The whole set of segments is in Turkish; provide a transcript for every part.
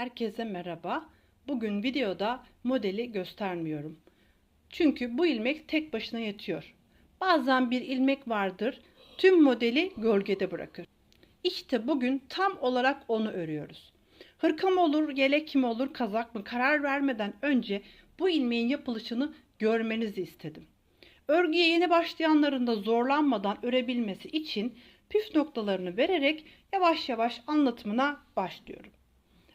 Herkese merhaba. Bugün videoda modeli göstermiyorum. Çünkü bu ilmek tek başına yetiyor. Bazen bir ilmek vardır, tüm modeli gölgede bırakır. İşte bugün tam olarak onu örüyoruz. Hırka mı olur, yelek mi olur, kazak mı karar vermeden önce bu ilmeğin yapılışını görmenizi istedim. Örgüye yeni başlayanların da zorlanmadan örebilmesi için püf noktalarını vererek yavaş yavaş anlatımına başlıyorum.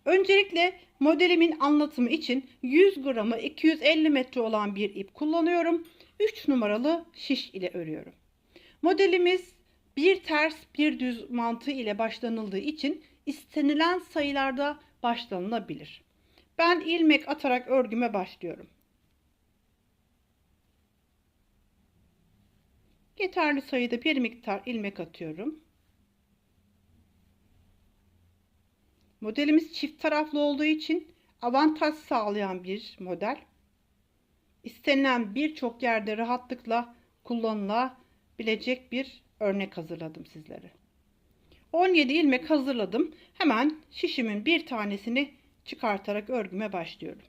Öncelikle modelimin anlatımı için 100 gramı 250 metre olan bir ip kullanıyorum. 3 numaralı şiş ile örüyorum. Modelimiz bir ters bir düz mantığı ile başlanıldığı için istenilen sayılarda başlanılabilir. Ben ilmek atarak örgüme başlıyorum. Yeterli sayıda bir miktar ilmek atıyorum. Modelimiz çift taraflı olduğu için avantaj sağlayan bir model. İstenilen birçok yerde rahatlıkla kullanılabilecek bir örnek hazırladım sizlere. 17 ilmek hazırladım. Hemen şişimin bir tanesini çıkartarak örgüme başlıyorum.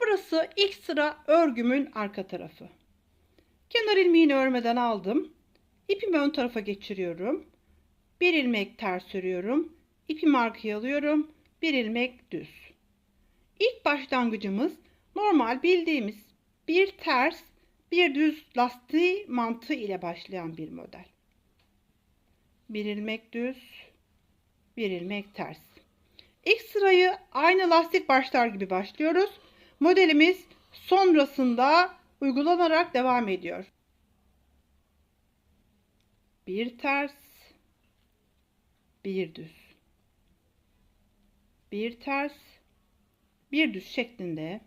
Burası ilk sıra örgümün arka tarafı. Kenar ilmeğini örmeden aldım. İpimi ön tarafa geçiriyorum. Bir ilmek ters örüyorum. İpimi arkaya alıyorum. Bir ilmek düz. İlk başlangıcımız normal bildiğimiz bir ters bir düz lastiği mantığı ile başlayan bir model. Bir ilmek düz, bir ilmek ters. İlk sırayı aynı lastik başlar gibi başlıyoruz. Modelimiz sonrasında uygulanarak devam ediyor. Bir ters, bir düz. Bir ters, bir düz şeklinde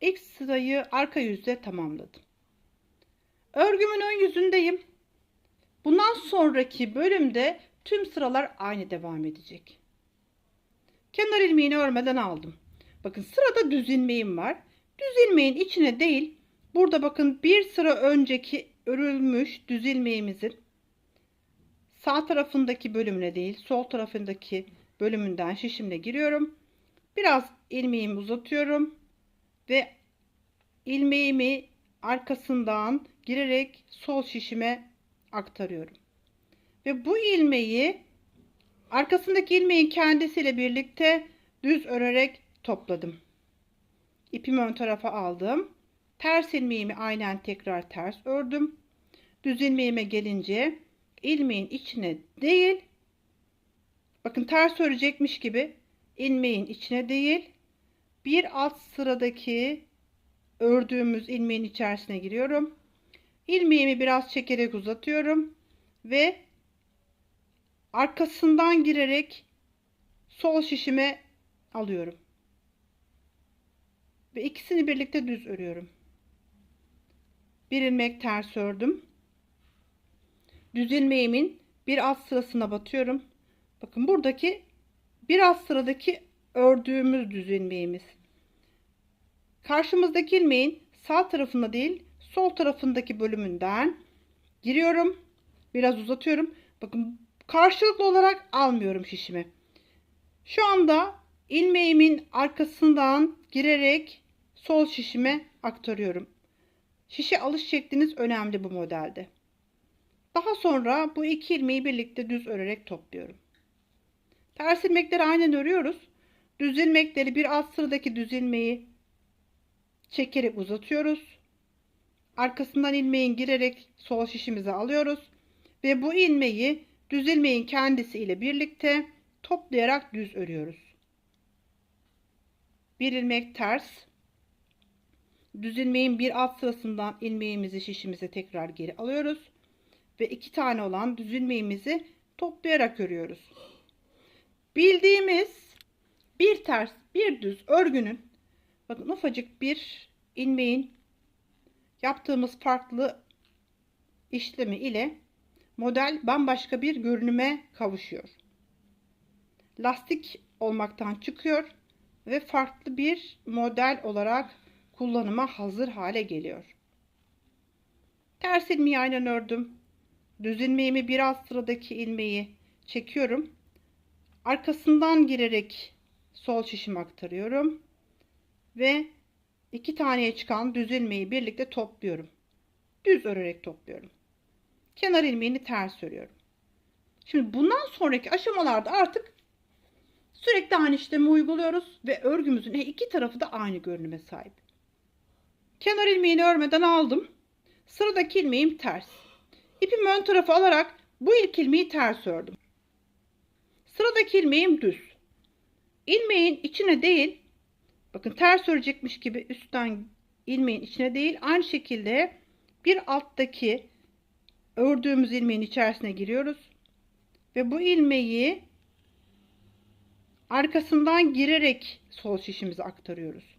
ilk sırayı arka yüzde tamamladım. Örgümün ön yüzündeyim. Bundan sonraki bölümde tüm sıralar aynı devam edecek. Kenar ilmeğini örmeden aldım. Bakın sırada düz ilmeğim var. Düz ilmeğin içine değil, burada bakın bir sıra önceki örülmüş düz ilmeğimizin sağ tarafındaki bölümüne değil, sol tarafındaki bölümünden şişimle giriyorum. Biraz ilmeğimi uzatıyorum ve ilmeğimi arkasından girerek sol şişime aktarıyorum. Ve bu ilmeği arkasındaki ilmeğin kendisiyle birlikte düz örerek topladım. İpimi ön tarafa aldım. Ters ilmeğimi aynen tekrar ters ördüm. Düz ilmeğime gelince ilmeğin içine değil bakın ters örecekmiş gibi ilmeğin içine değil bir alt sıradaki ördüğümüz ilmeğin içerisine giriyorum. İlmeğimi biraz çekerek uzatıyorum ve arkasından girerek sol şişime alıyorum. Ve ikisini birlikte düz örüyorum. Bir ilmek ters ördüm. Düz ilmeğimin bir alt sırasına batıyorum. Bakın buradaki bir alt sıradaki ördüğümüz düz ilmeğimiz. Karşımızdaki ilmeğin sağ tarafında değil sol tarafındaki bölümünden giriyorum. Biraz uzatıyorum. Bakın karşılıklı olarak almıyorum şişimi. Şu anda ilmeğimin arkasından girerek sol şişime aktarıyorum. Şişe alış şekliniz önemli bu modelde. Daha sonra bu iki ilmeği birlikte düz örerek topluyorum. Ters ilmekleri aynen örüyoruz. Düz ilmekleri bir alt sıradaki düz ilmeği çekerek uzatıyoruz. Arkasından ilmeğin girerek sol şişimize alıyoruz. Ve bu ilmeği düz ilmeğin kendisi ile birlikte toplayarak düz örüyoruz. Bir ilmek ters. Düz ilmeğin bir alt sırasından ilmeğimizi şişimize tekrar geri alıyoruz. Ve iki tane olan düz ilmeğimizi toplayarak örüyoruz. Bildiğimiz bir ters bir düz örgünün bakın ufacık bir ilmeğin yaptığımız farklı işlemi ile model bambaşka bir görünüme kavuşuyor. Lastik olmaktan çıkıyor ve farklı bir model olarak kullanıma hazır hale geliyor. Ters ilmeği aynen ördüm. Düz ilmeğimi biraz sıradaki ilmeği çekiyorum. Arkasından girerek sol şişime aktarıyorum. Ve iki taneye çıkan düz ilmeği birlikte topluyorum. Düz örerek topluyorum. Kenar ilmeğini ters örüyorum. Şimdi bundan sonraki aşamalarda artık sürekli aynı işlemi uyguluyoruz ve örgümüzün iki tarafı da aynı görünüme sahip. Kenar ilmeğini örmeden aldım. Sıradaki ilmeğim ters. İpimi ön tarafa alarak bu ilk ilmeği ters ördüm. Sıradaki ilmeğim düz. İlmeğin içine değil, bakın ters örecekmiş gibi üstten ilmeğin içine değil, aynı şekilde bir alttaki ördüğümüz ilmeğin içerisine giriyoruz. Ve bu ilmeği arkasından girerek sol şişimize aktarıyoruz.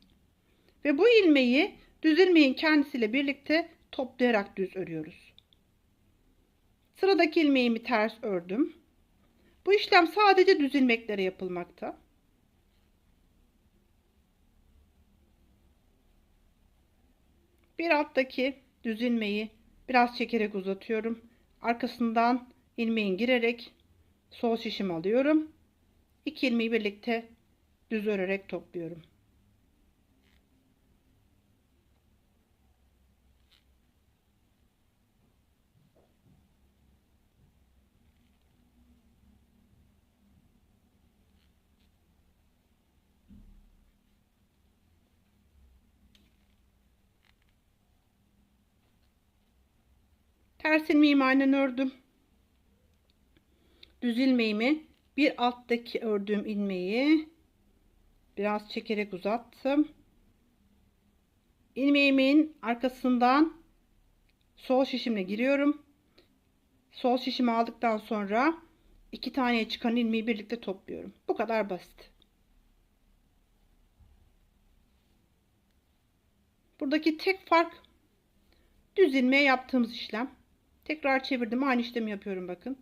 Ve bu ilmeği düz ilmeğin kendisiyle birlikte toplayarak düz örüyoruz. Sıradaki ilmeğimi ters ördüm. Bu işlem sadece düz ilmeklere yapılmakta. Bir alttaki düz ilmeği biraz çekerek uzatıyorum. Arkasından ilmeğin girerek sol şişimi alıyorum. İki ilmeği birlikte düz örerek topluyorum. Ters ilmeğimi aynen ördüm. Düz ilmeğimi bir alttaki ördüğüm ilmeği biraz çekerek uzattım. İlmeğimin arkasından sol şişimle giriyorum. Sol şişimi aldıktan sonra iki taneye çıkan ilmeği birlikte topluyorum. Bu kadar basit. Buradaki tek fark düz ilmeğe yaptığımız işlem. Tekrar çevirdim. Aynı işlemi yapıyorum bakın.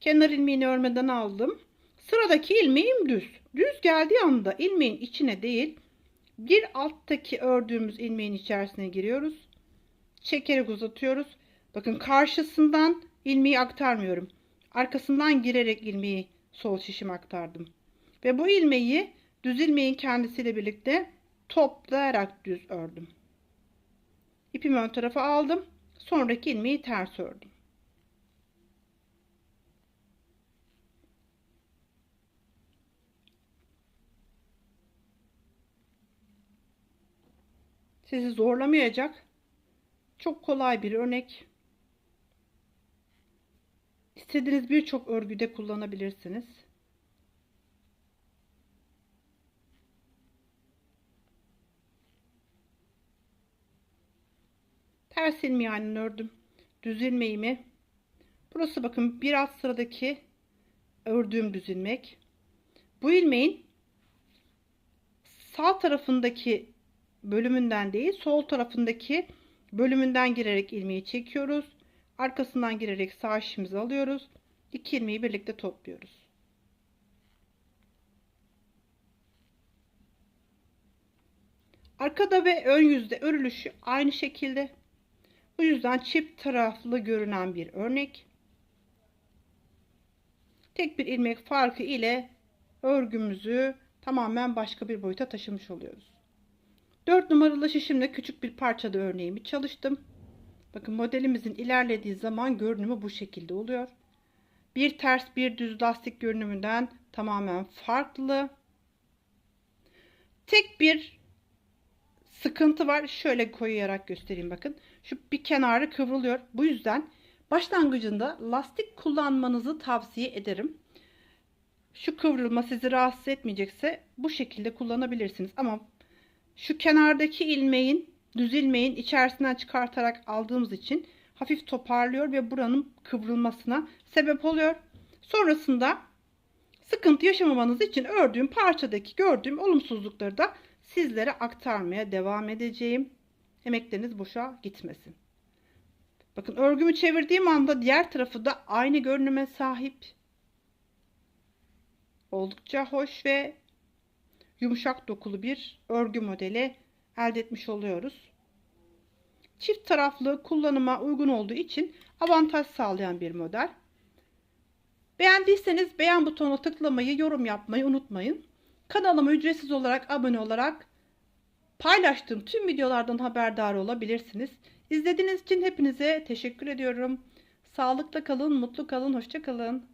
Kenar ilmeğini örmeden aldım. Sıradaki ilmeğim düz. Düz geldiği anda ilmeğin içine değil bir alttaki ördüğümüz ilmeğin içerisine giriyoruz. Çekerek uzatıyoruz. Bakın karşısından ilmeği aktarmıyorum. Arkasından girerek ilmeği sol şişim aktardım. Ve bu ilmeği düz ilmeğin kendisiyle birlikte toplayarak düz ördüm. İpimi ön tarafa aldım. Sonraki ilmeği ters ördüm. Sizi zorlamayacak. Çok kolay bir örnek. İstediğiniz birçok örgüde kullanabilirsiniz. Ters ilmeği aynen ördüm. Düz ilmeğimi. Burası bakın bir alt sıradaki ördüğüm düz ilmek. Bu ilmeğin sağ tarafındaki bölümünden değil sol tarafındaki bölümünden girerek ilmeği çekiyoruz. Arkasından girerek sağ şişimizi alıyoruz. İki ilmeği birlikte topluyoruz. Arkada ve ön yüzde örülüşü aynı şekilde. Bu yüzden çift taraflı görünen bir örnek. Tek bir ilmek farkı ile örgümüzü tamamen başka bir boyuta taşımış oluyoruz. 4 numaralı şişimle küçük bir parçada örneğimi çalıştım. Bakın modelimizin ilerlediği zaman görünümü bu şekilde oluyor. Bir ters bir düz lastik görünümünden tamamen farklı. Tek bir sıkıntı var. Şöyle koyarak göstereyim bakın. Şu bir kenarı kıvrılıyor. Bu yüzden başlangıcında lastik kullanmanızı tavsiye ederim. Şu kıvrılma sizi rahatsız etmeyecekse bu şekilde kullanabilirsiniz. Ama şu kenardaki ilmeğin düz ilmeğin içerisinden çıkartarak aldığımız için hafif toparlıyor ve buranın kıvrılmasına sebep oluyor. Sonrasında sıkıntı yaşamamanız için ördüğüm parçadaki gördüğüm olumsuzlukları da sizlere aktarmaya devam edeceğim. Emekleriniz boşa gitmesin. Bakın örgümü çevirdiğim anda diğer tarafı da aynı görünüme sahip. Oldukça hoş ve yumuşak dokulu bir örgü modeli elde etmiş oluyoruz. Çift taraflı kullanıma uygun olduğu için avantaj sağlayan bir model. Beğendiyseniz beğen butonuna tıklamayı, yorum yapmayı unutmayın. Kanalıma ücretsiz olarak abone olarak paylaştığım tüm videolardan haberdar olabilirsiniz. İzlediğiniz için hepinize teşekkür ediyorum. Sağlıkla kalın, mutlu kalın, hoşça kalın.